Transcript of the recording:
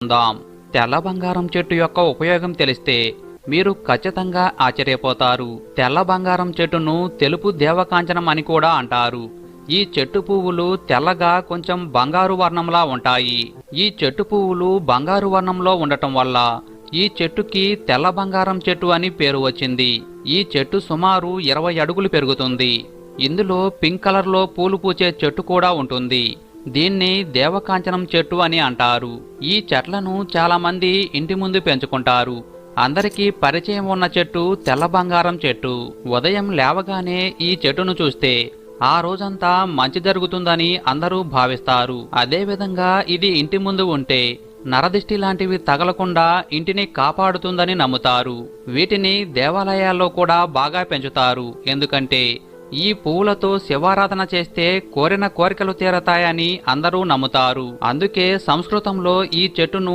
ఉందాం తెల్ల బంగారం చెట్టు యొక్క ఉపయోగం తెలిస్తే మీరు ఖచ్చితంగా ఆశ్చర్యపోతారు. తెల్ల బంగారం చెట్టును తెలుపు దేవకాంచనం అని కూడా అంటారు. ఈ చెట్టు పువ్వులు తెల్లగా కొంచెం బంగారు వర్ణంలా ఉంటాయి. ఈ చెట్టు పువ్వులు బంగారు వర్ణంలో ఉండటం వల్ల ఈ చెట్టుకి తెల్ల బంగారం చెట్టు అని పేరు వచ్చింది. ఈ చెట్టు సుమారు ఇరవై అడుగులు పెరుగుతుంది. ఇందులో పింక్ కలర్లో పూలు పూచే చెట్టు కూడా ఉంటుంది. దీన్ని దేవకాంచనం చెట్టు అని అంటారు. ఈ చెట్లను చాలా మంది ఇంటి ముందు పెంచుకుంటారు. అందరికీ పరిచయం ఉన్న చెట్టు తెల్ల బంగారం చెట్టు. ఉదయం లేవగానే ఈ చెట్టును చూస్తే ఆ రోజంతా మంచి జరుగుతుందని అందరూ భావిస్తారు. అదేవిధంగా ఇది ఇంటి ముందు ఉంటే నరదిష్టి లాంటివి తగలకుండా ఇంటిని కాపాడుతుందని నమ్ముతారు. వీటిని దేవాలయాల్లో కూడా బాగా పెంచుతారు. ఎందుకంటే ఈ పువ్వులతో శివారాధన చేస్తే కోరిన కోరికలు తీరతాయని అందరూ నమ్ముతారు. అందుకే సంస్కృతంలో ఈ చెట్టును